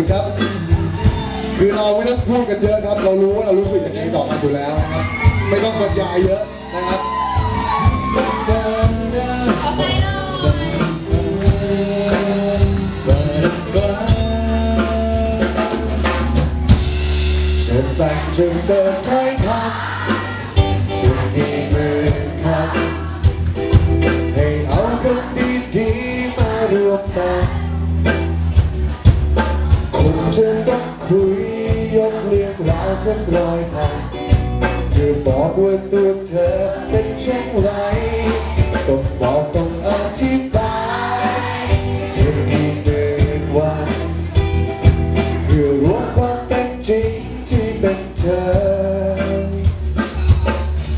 คุณครับ คือเราไม่ต้องพูดกันเยอะครับ เรารู้ว่าเรารู้สึกอย่างนี้ต่อกันอยู่แล้วนะครับ ไม่ต้องบรรยายเยอะนะครับต่อไปเลยฉันแต่งจึงเดินท้ายคำสิ่งที่เหมือนคำให้เอาคำดีๆมารวมกัน สักร้อยพันเธอบอกว่าตัวเธอเป็นเช่นไรต้องบอกต้องอธิบายสิ่งที่เหมือนวันคือรวมความเป็นจริงที่เป็นเธอ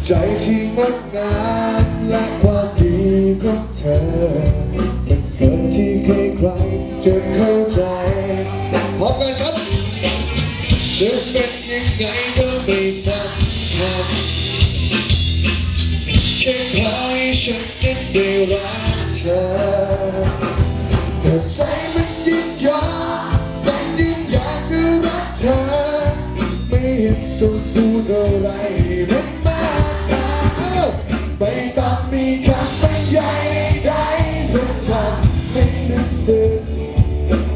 ใจที่งดงามและความดีของเธอมันเกินที่ใครๆจะเข้าใจพร้อมกันครับจะเป็น ไงก็ไม่สำคัญแค่ขอให้ฉันนั้นได้รักเธอแต่ใจมันยิ่งยอมมันยิ่งอยากจะรักเธอ ไม่เห็นต้องพูดอะไรมันมากมายไม่ต้องมีคำบรรยายใดๆสักคำให้นึกซึ้ง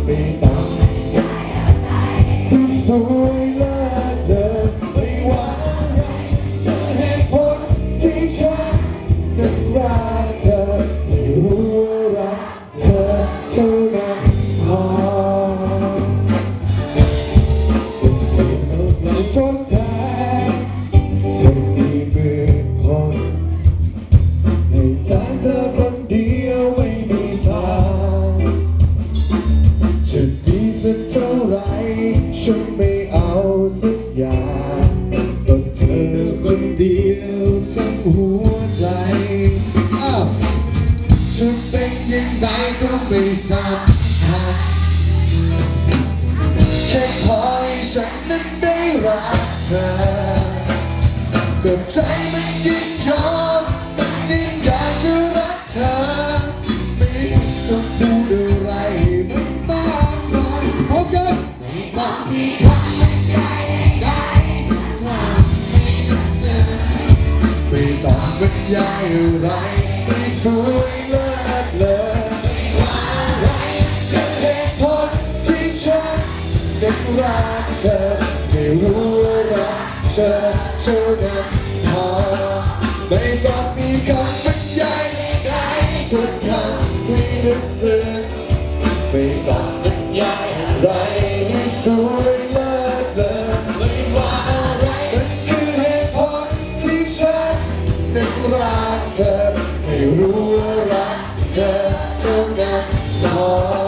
ไม่ต้องที่สวยเลิศ รักเธอไม่รู้รักเธอเท่านั้นพอไม่ทนแทนสิ่งที่เหมือนคนให้ทางเธอคนเดียวไม่มีทางจะดีสักเท่าไหรฉันไม่ องเธอคนเดียวทั้งหัวใจอ้าวฉันเป็นยังไงก็ไม่สำคัญแค่ขอให้ฉันนั้นได้รักเธอก็ใจมันยิ่งยอมมันยิ่งอยากจะรักเธอไม่ต้องพูดอะไรมันมากมายพบกันมัน ต้องบรรยายอะไรที่สวยเลิศเลอเหตุผลที่ฉันนั้นรักเธอไม่รู้ว่ารักเธอเท่านั้นพอไม่ต้องมีคำบรรยายใดสักคำให้นึกซึ้งไม่ต้องบรรยายอะไรที่สวย เธอเท่านั้นพอ